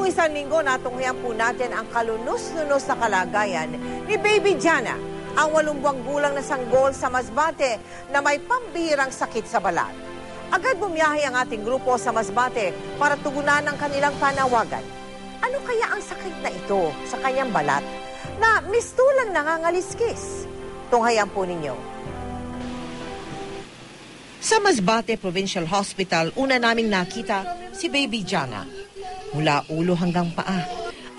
Noong isang linggo, natunghayan po natin ang kalunos-lunos na kalagayan ni Baby Jana, ang walong buwang gulang na sanggol sa Masbate na may pambihirang sakit sa balat. Agad bumiyahe ang ating grupo sa Masbate para tugunan ang kanilang panawagan. Ano kaya ang sakit na ito sa kanyang balat na mistulang nangangaliskis? Tunghayan po ninyo. Sa Masbate Provincial Hospital, una naming nakita si Baby Jana. Mula ulo hanggang paa,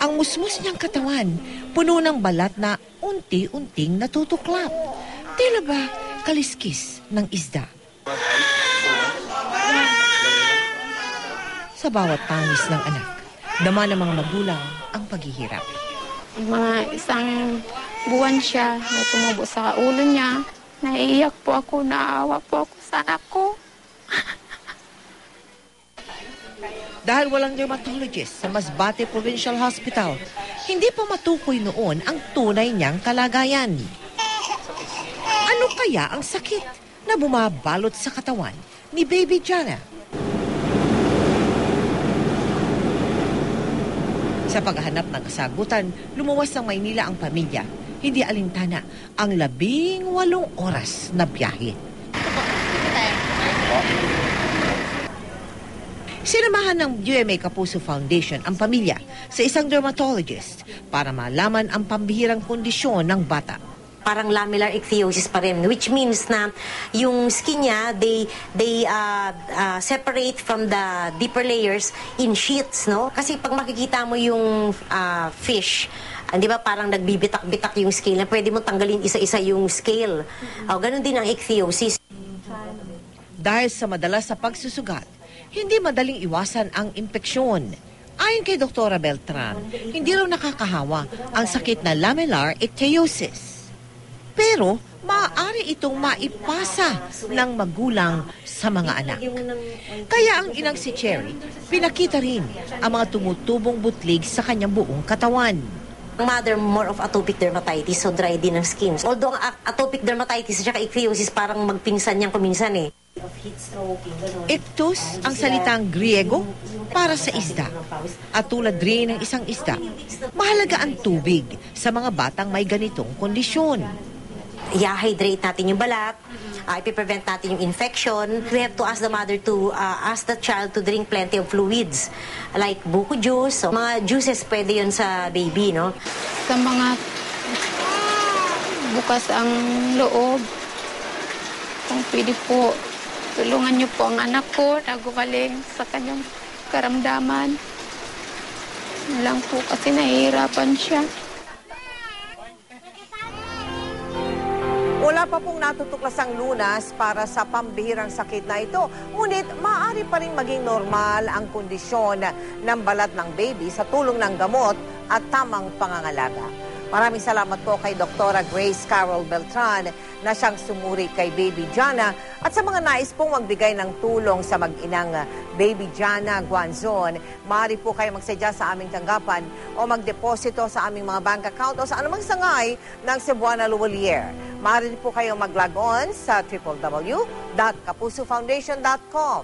ang musmus niyang katawan puno ng balat na unti-unting natutuklap. Tila ba kaliskis ng isda? Sa bawat pangis ng anak, dama ng mga magulang ang paghihirap. Mga isang buwan siya na tumubo sa ulo niya. Naiiyak po ako, naawa po ako sa anak ko. Dahil walang dermatologist sa Masbate Provincial Hospital, hindi pa matukoy noon ang tunay niyang kalagayan. Ano kaya ang sakit na bumabalot sa katawan ni Baby Jana? Sa paghahanap ng kasagutan, lumuwas ng Maynila ang pamilya. Hindi alintana ang labing walong oras na biyahe. Sinamahan ng UMA Kapuso Foundation ang pamilya sa isang dermatologist para malaman ang pambihirang kondisyon ng bata. parang lamellar ichthyosis pa rin which means na yung skin niya they they uh, uh, separate from the deeper layers in sheets no? Kasi pag makikita mo yung uh, fish ah, di ba parang nagbibitak-bitak yung scale na pwede mo tanggalin isa-isa yung scale. Oh, ganun din ang ichthyosis. Dahil sa madalas sa pagsusugat, hindi madaling iwasan ang impeksyon. Ayon kay Dr. Beltran, hindi raw nakakahawa ang sakit na lamellar ichthyosis. Pero maaari itong maipasa ng magulang sa mga anak. Kaya ang inang si Cherry, pinakita rin ang mga tumutubong butlig sa kanyang buong katawan. Ang mother more of atopic dermatitis so dry din ang skin. Although ang atopic dermatitis at saka ichthyosis parang magpinsan yan kuminsan eh. Ictus ang salitang Griego para sa isda. At tulad rin ng isang isda, mahalaga ang tubig. Sa mga batang may ganitong kondisyon. I-hydrate natin yung balat, uh, ipiprevent natin yung infection. We have to ask the mother to uh, ask the child to drink plenty of fluids like buko juice. So, mga juices pwede yun sa baby, no? Sa mga bukas ang loob. Kung pwede po, tulungan niyo po ang anak ko na gumaling sa kanyang karamdaman. Lang po kasi nahihirapan siya. Pa pong natutuklasang lunas para sa pambihirang sakit na ito. Ngunit maaari pa rin maging normal ang kondisyon ng balat ng baby sa tulong ng gamot at tamang pangangalaga. Maraming salamat po kay Dr. Grace Carol Beltran na siyang sumuri kay Baby Jana at sa mga nais pong magbigay ng tulong sa mag-inang Baby Jana Guanzon. Maaari po kayo magsadya sa aming tanggapan o magdeposito sa aming mga bank account o sa anumang sangay ng Cebuana Luwalier. Maaari po kayong mag-log on sa www.kapusofoundation.com.